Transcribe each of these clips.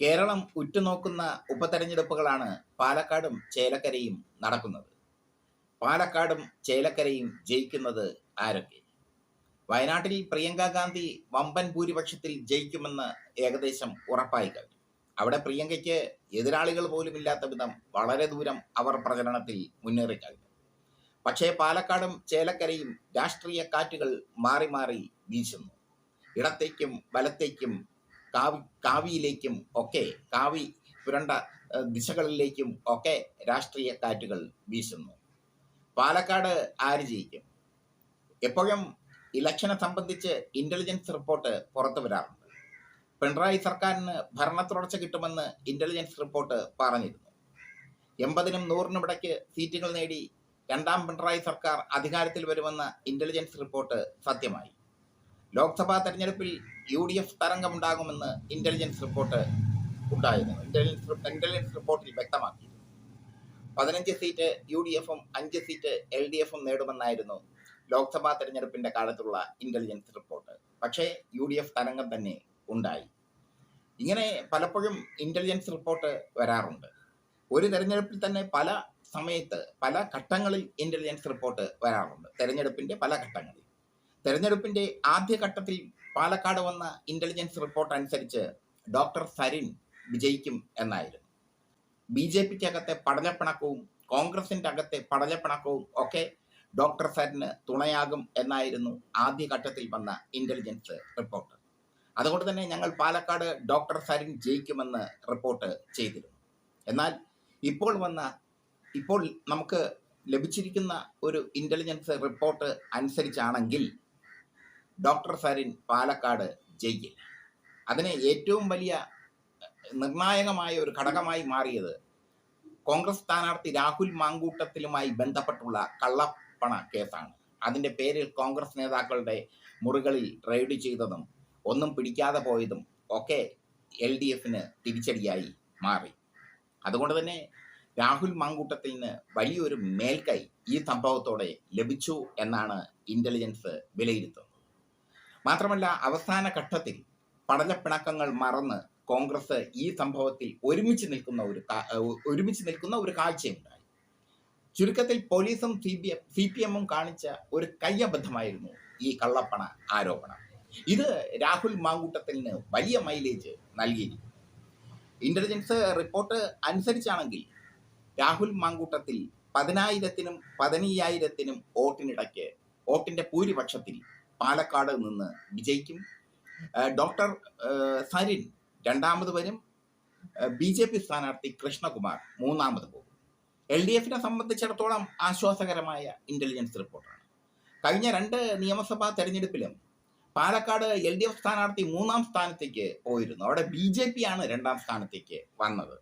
കേരളം ഉറ്റുനോക്കുന്ന ഉപതെരഞ്ഞെടുപ്പുകളാണ് പാലക്കാടും ചേലക്കരയും നടക്കുന്നത്. പാലക്കാടും ചേലക്കരയും ജയിക്കുന്നത് ആരൊക്കെ? വയനാട്ടിൽ പ്രിയങ്ക ഗാന്ധി വമ്പൻ ഭൂരിപക്ഷത്തിൽ ജയിക്കുമെന്ന് ഏകദേശം ഉറപ്പായി കഴിഞ്ഞു അവിടെ പ്രിയങ്കയ്ക്ക് എതിരാളികൾ പോലും ഇല്ലാത്ത വിധം വളരെ ദൂരം അവർ പ്രചരണത്തിൽ മുന്നേറി കഴിഞ്ഞു പക്ഷേ പാലക്കാടും ചേലക്കരയും രാഷ്ട്രീയ കാറ്റുകൾ മാറി മാറി വീശുന്നു. ഇടത്തേക്കും വലത്തേക്കും കാവി കാവിയിലേക്കും ഒക്കെ കാവി പുരണ്ട ദിശകളിലേക്കും ഒക്കെ രാഷ്ട്രീയ കാറ്റുകൾ വീശുന്നു. പാലക്കാട് ആര് ജയിക്കും? എപ്പോഴും ഇലക്ഷനെ സംബന്ധിച്ച് ഇന്റലിജൻസ് റിപ്പോർട്ട് പുറത്തു വരാറുണ്ട്. പിണറായി സർക്കാരിന് ഭരണ തുടർച്ച കിട്ടുമെന്ന് ഇന്റലിജൻസ് റിപ്പോർട്ട് പറഞ്ഞിരുന്നു. എൺപതിനും നൂറിനും ഇടയ്ക്ക് സീറ്റുകൾ നേടി രണ്ടാം പിണറായി സർക്കാർ അധികാരത്തിൽ വരുമെന്ന ഇന്റലിജൻസ് റിപ്പോർട്ട് സത്യമായി. ലോക്സഭാ തെരഞ്ഞെടുപ്പിൽ യു ഡി എഫ് തരംഗമുണ്ടാകുമെന്ന് ഇന്റലിജൻസ് റിപ്പോർട്ട് ഉണ്ടായിരുന്നു ഇന്റലിജൻസ് ഇന്റലിജൻസ് റിപ്പോർട്ടിൽ വ്യക്തമാക്കി പതിനഞ്ച് സീറ്റ് യു ഡി എഫും അഞ്ച് സീറ്റ് എൽ ഡി എഫും നേടുമെന്നായിരുന്നു ലോക്സഭാ തെരഞ്ഞെടുപ്പിന്റെ കാലത്തുള്ള ഇന്റലിജൻസ് റിപ്പോർട്ട് പക്ഷേ യു ഡി എഫ് തരംഗം തന്നെ ഉണ്ടായി. ഇങ്ങനെ പലപ്പോഴും ഇന്റലിജൻസ് റിപ്പോർട്ട് വരാറുണ്ട്. ഒരു തെരഞ്ഞെടുപ്പിൽ തന്നെ പല സമയത്ത് പല ഘട്ടങ്ങളിൽ ഇന്റലിജൻസ് റിപ്പോർട്ട് വരാറുണ്ട്. തെരഞ്ഞെടുപ്പിന്റെ പല ഘട്ടങ്ങളിൽ. തെരഞ്ഞെടുപ്പിന്റെ ആദ്യഘട്ടത്തിൽ പാലക്കാട് വന്ന ഇന്റലിജൻസ് റിപ്പോർട്ട് അനുസരിച്ച് ഡോക്ടർ സരിൻ വിജയിക്കും എന്നായിരുന്നു. ബി ജെ പിക്ക് അകത്തെ പടലപ്പിണക്കവും കോൺഗ്രസിന്റെ അകത്തെ പടലപ്പിണക്കവും ഒക്കെ ഡോക്ടർ സരിന് തുണയാകും എന്നായിരുന്നു ആദ്യഘട്ടത്തിൽ വന്ന ഇന്റലിജൻസ് റിപ്പോർട്ട് അതുകൊണ്ട് തന്നെ ഞങ്ങൾ പാലക്കാട് ഡോക്ടർ സരിൻ ജയിക്കുമെന്ന് റിപ്പോർട്ട് ചെയ്തിരുന്നു. എന്നാൽ ഇപ്പോൾ വന്ന ഇപ്പോൾ നമുക്ക് ലഭിച്ചിരിക്കുന്ന ഒരു ഇന്റലിജൻസ് റിപ്പോർട്ട് അനുസരിച്ചാണെങ്കിൽ ഡോക്ടർ സരിൻ പാലക്കാട് ജയിൽ അതിന് ഏറ്റവും വലിയ നിർണായകമായ ഒരു ഘടകമായി മാറിയത് കോൺഗ്രസ് സ്ഥാനാർത്ഥി രാഹുൽ മാങ്കൂട്ടത്തിലുമായി ബന്ധപ്പെട്ടുള്ള കള്ളപ്പണ കേസാണ്. അതിന്റെ പേരിൽ കോൺഗ്രസ് നേതാക്കളുടെ മുറികളിൽ റെയ്ഡ് ചെയ്തതും ഒന്നും പിടിക്കാതെ പോയതും ഒക്കെ എൽ ഡി എഫിന് തിരിച്ചടിയായി മാറി. അതുകൊണ്ട് തന്നെ രാഹുൽ മാങ്കൂട്ടത്തിന് വലിയൊരു മേൽക്കൈ ഈ സംഭവത്തോടെ ലഭിച്ചു എന്നാണ് ഇന്റലിജൻസ് വിലയിരുത്തുന്നത്. മാത്രമല്ല അവസാന ഘട്ടത്തിൽ പടലപ്പിണക്കങ്ങൾ മറന്ന് കോൺഗ്രസ് ഈ സംഭവത്തിൽ ഒരുമിച്ച് നിൽക്കുന്ന ഒരു ഒരുമിച്ച് നിൽക്കുന്ന ഒരു കാഴ്ചയുണ്ടായി. ചുരുക്കത്തിൽ പോലീസും സി ബി സി പി എമ്മും കാണിച്ച ഒരു കയ്യബദ്ധമായിരുന്നു ഈ കള്ളപ്പണ ആരോപണം. ഇത് രാഹുൽ മാങ്കൂട്ടത്തിന് വലിയ മൈലേജ് നൽകിയിരിക്കുന്നു ഇന്റലിജൻസ് റിപ്പോർട്ട് അനുസരിച്ചാണെങ്കിൽ രാഹുൽ മാങ്കൂട്ടത്തിൽ പതിനായിരത്തിനും പതിനയ്യായിരത്തിനും വോട്ടിനിടയ്ക്ക് വോട്ടിന്റെ ഭൂരിപക്ഷത്തിൽ പാലക്കാട് നിന്ന് വിജയിക്കും. ഡോക്ടർ സരിൻ രണ്ടാമത് വരും. ബി ജെ പി സ്ഥാനാർത്ഥി കൃഷ്ണകുമാർ മൂന്നാമത് പോകും. എൽ ഡി എഫിനെ സംബന്ധിച്ചിടത്തോളം ആശ്വാസകരമായ ഇന്റലിജൻസ് റിപ്പോർട്ടാണ് കഴിഞ്ഞ രണ്ട് നിയമസഭാ തെരഞ്ഞെടുപ്പിലും പാലക്കാട് എൽ ഡി എഫ് സ്ഥാനാർത്ഥി മൂന്നാം സ്ഥാനത്തേക്ക് പോയിരുന്നു. അവിടെ ബി ജെ പി ആണ് രണ്ടാം സ്ഥാനത്തേക്ക് വന്നത്.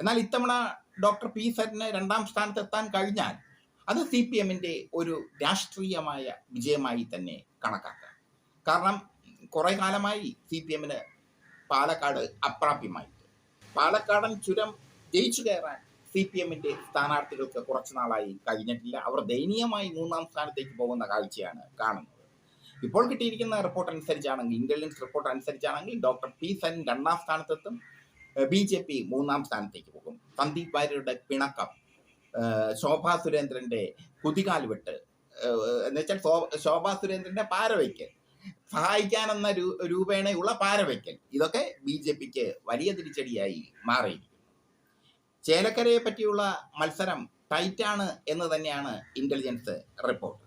എന്നാൽ ഇത്തവണ ഡോക്ടർ പി സരിന് രണ്ടാം സ്ഥാനത്തെത്താൻ കഴിഞ്ഞാൽ അത് സി പി എമ്മിന്റെ ഒരു രാഷ്ട്രീയമായ വിജയമായി തന്നെ കണക്കാക്കാം. കാരണം കുറെ കാലമായി സി പി എമ്മിന് പാലക്കാട് അപ്രാപ്യമായിട്ട്. പാലക്കാടൻ ചുരം ജയിച്ചു കയറാൻ സി പി എമ്മിന്റെ സ്ഥാനാർത്ഥികൾക്ക് കുറച്ചു നാളായി കഴിഞ്ഞിട്ടില്ല. അവർ ദയനീയമായി മൂന്നാം സ്ഥാനത്തേക്ക് പോകുന്ന കാഴ്ചയാണ് കാണുന്നത്. ഇപ്പോൾ കിട്ടിയിരിക്കുന്ന റിപ്പോർട്ട് അനുസരിച്ചാണെങ്കിൽ ഇന്റലിജൻസ് റിപ്പോർട്ട് അനുസരിച്ചാണെങ്കിൽ ഡോക്ടർ പി സൻ രണ്ടാം സ്ഥാനത്തെത്തും. ബി ജെ പി മൂന്നാം സ്ഥാനത്തേക്ക് പോകും. സന്ദീപ് വാര്യരുടെ പിണക്കം ശോഭാ സുരേന്ദ്രന്റെ കുതികാൽ വെട്ട്. എന്നുവെച്ചാൽ ശോഭാ സുരേന്ദ്രന്റെ പാരവയ്ക്കൽ സഹായിക്കാനെന്ന രൂ- രൂപേണയുള്ള പാരവയ്ക്കൽ ഇതൊക്കെ ബി ജെ പിക്ക് വലിയ തിരിച്ചടിയായി മാറിയിരിക്കുന്നു. ചേലക്കരയെ പറ്റിയുള്ള മത്സരം ടൈറ്റാണ് എന്ന് തന്നെയാണ് ഇന്റലിജൻസ് റിപ്പോർട്ട്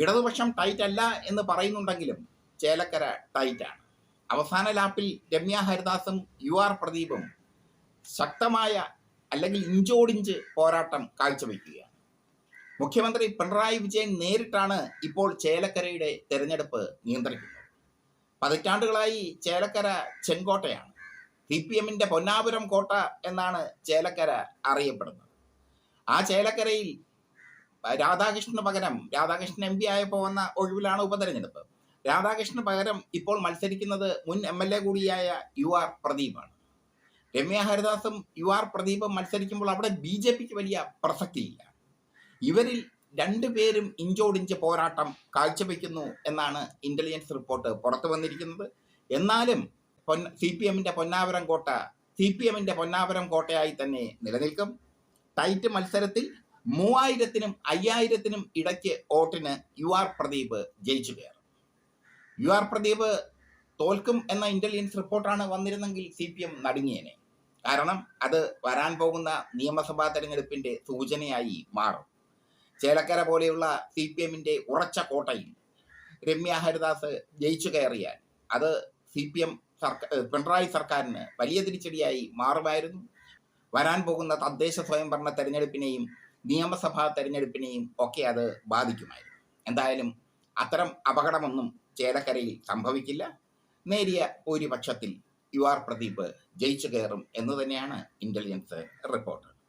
ഇടതുപക്ഷം ടൈറ്റ് അല്ല എന്ന് പറയുന്നുണ്ടെങ്കിലും ചേലക്കര ടൈറ്റാണ്. അവസാന ലാപ്പിൽ രമ്യ ഹരിദാസും യു ആർ പ്രദീപും ശക്തമായ അല്ലെങ്കിൽ ഇഞ്ചോടിഞ്ച് പോരാട്ടം കാഴ്ചവെക്കുകയാണ് മുഖ്യമന്ത്രി പിണറായി വിജയൻ നേരിട്ടാണ് ഇപ്പോൾ ചേലക്കരയുടെ തെരഞ്ഞെടുപ്പ് നിയന്ത്രിക്കുന്നത്. പതിറ്റാണ്ടുകളായി ചേലക്കര ചെങ്കോട്ടയാണ്. സി പി എമ്മിന്റെ പൊന്നാപുരം കോട്ട എന്നാണ് ചേലക്കര അറിയപ്പെടുന്നത്. ആ ചേലക്കരയിൽ രാധാകൃഷ്ണന് പകരം രാധാകൃഷ്ണൻ എം പി ആയപ്പോൾ വന്ന ഒഴിവിലാണ് ഉപതെരഞ്ഞെടുപ്പ്. രാധാകൃഷ്ണന് പകരം ഇപ്പോൾ മത്സരിക്കുന്നത് മുൻ എം എൽ എ കൂടിയായ യു ആർ പ്രദീപാണ്. രമ്യ ഹരിദാസും യു ആർ പ്രദീപും മത്സരിക്കുമ്പോൾ അവിടെ ബി ജെ പിക്ക് വലിയ പ്രസക്തിയില്ല. ഇവരിൽ രണ്ടുപേരും ഇഞ്ചോടിഞ്ച് പോരാട്ടം കാഴ്ചവെക്കുന്നു എന്നാണ് ഇന്റലിജൻസ് റിപ്പോർട്ട് പുറത്തു വന്നിരിക്കുന്നത്. എന്നാലും പൊന്ന സി പി എമ്മിന്റെ പൊന്നാവരം കോട്ട സി പി എമ്മിന്റെ പൊന്നാപുരം കോട്ടയായി തന്നെ നിലനിൽക്കും. ടൈറ്റ് മത്സരത്തിൽ മൂവായിരത്തിനും അയ്യായിരത്തിനും ഇടയ്ക്ക് വോട്ടിന് യു ആർ പ്രദീപ് ജയിച്ചു കയറും. യു ആർ പ്രദീപ് തോൽക്കും എന്ന ഇന്റലിജൻസ് റിപ്പോർട്ടാണ് വന്നിരുന്നെങ്കിൽ സി പി എം നടുങ്ങിയേനെ. കാരണം അത് വരാൻ പോകുന്ന നിയമസഭാ തെരഞ്ഞെടുപ്പിന്റെ സൂചനയായി മാറും. ചേലക്കര പോലെയുള്ള സി പി എമ്മിന്റെ ഉറച്ച കോട്ടയിൽ രമ്യ ഹരിദാസ് ജയിച്ചു കയറിയാൽ അത് സി പി എം സർക്കാർ പിണറായി സർക്കാരിന് വലിയ തിരിച്ചടിയായി മാറുമായിരുന്നു. വരാൻ പോകുന്ന തദ്ദേശ സ്വയംഭരണ തെരഞ്ഞെടുപ്പിനെയും നിയമസഭാ തെരഞ്ഞെടുപ്പിനെയും ഒക്കെ അത് ബാധിക്കുമായിരുന്നു. എന്തായാലും അത്തരം അപകടമൊന്നും ചേലക്കരയിൽ സംഭവിക്കില്ല. നേരിയ ഭൂരിപക്ഷത്തിൽ യു ആർ പ്രദീപ് ജയിച്ചു കയറും എന്ന് തന്നെയാണ് ഇന്റലിജൻസ് റിപ്പോർട്ട്